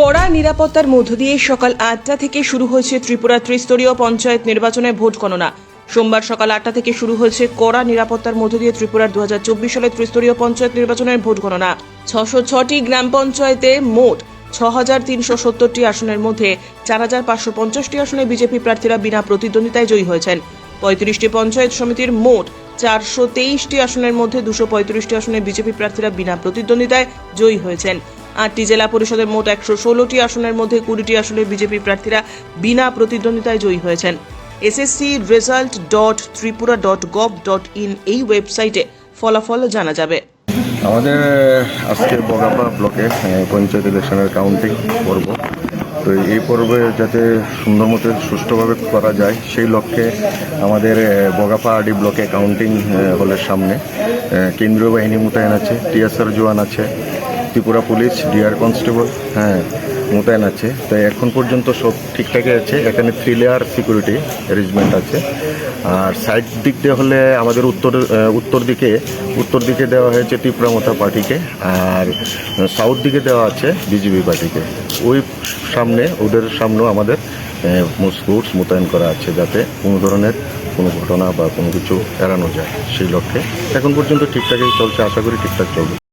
কড়া নিরাপত্তার মধ্য দিয়ে সকাল আটটা থেকে শুরু হয়েছে ত্রিপুরা ত্রিস্তরীয় পঞ্চায়েত নির্বাচনের ভোট গণনা। সোমবার সকাল আটটা থেকে শুরু হয়েছে কড়া নিরাপত্তার মধ্য দিয়ে ত্রিপুরার দু হাজার চব্বিশ সালে ত্রিস্তরীয় পঞ্চায়েত নির্বাচনের ভোট গণনা। ছশো ছটি গ্রাম পঞ্চায়েতে মোট ছ হাজার তিনশো সত্তরটি আসনের মধ্যে চার হাজার পাঁচশো পঞ্চাশটি আসনে বিজেপি প্রার্থীরা বিনা প্রতিদ্বন্দ্বিতায় জয়ী হয়েছেন। পঁয়ত্রিশটি পঞ্চায়েত সমিতির মোট চারশো তেইশটি আসনের মধ্যে দুশো পঁয়ত্রিশটি আসনে বিজেপি প্রার্থীরা বিনা প্রতিদ্বন্দ্বিতায় জয়ী হয়েছেন। আটটি জেলা পরিষদের মোট একশো ষোলোটি আসনের মধ্যে কুড়িটি আসনে বিজেপি প্রার্থীরা বিনা প্রতিদ্বন্দ্বিতায় জয়ী হয়েছেন। SSC result dot Tripura dot gov dot in এই ওয়েবসাইটে ফলাফল জানা যাবে। আমাদের আজকে বগাপা ব্লকে পঞ্চায়েত ইলেকশনের কাউন্টিং পর্ব। তো এই পর্বে যাতে সুন্দর মতো সুষ্ঠুভাবে করা যায়, সেই লক্ষ্যে আমাদের বগাপাহাড়ি ব্লকে কাউন্টিং হলের সামনে কেন্দ্রীয় বাহিনী মোতায়েন আছে, টিএসআর জোয়ান আছে, ত্রিপুরা পুলিশ, ডিআর কনস্টেবল হ্যাঁ মোতায়েন আছে। তাই এখন পর্যন্ত সব ঠিকঠাকই আছে। এখানে থ্রি লেয়ার সিকিউরিটি অ্যারেঞ্জমেন্ট আছে। আর সাইড দিক দিয়ে হলে আমাদের উত্তর উত্তর দিকে উত্তর দিকে দেওয়া হয়েছে ত্রিপুরা মতা পার্টিকে আর সাউথ দিকে দেওয়া আছে বিজেপি পার্টিকে। ওই সামনে, ওদের সামনেও আমাদের ফোর্স মোতায়েন করা আছে যাতে কোনো ধরনের কোনো ঘটনা বা কোনো কিছু এড়ানো যায় সেই লক্ষ্যে। এখন পর্যন্ত ঠিকঠাকই চলছে, আশা করি ঠিকঠাক চলবে।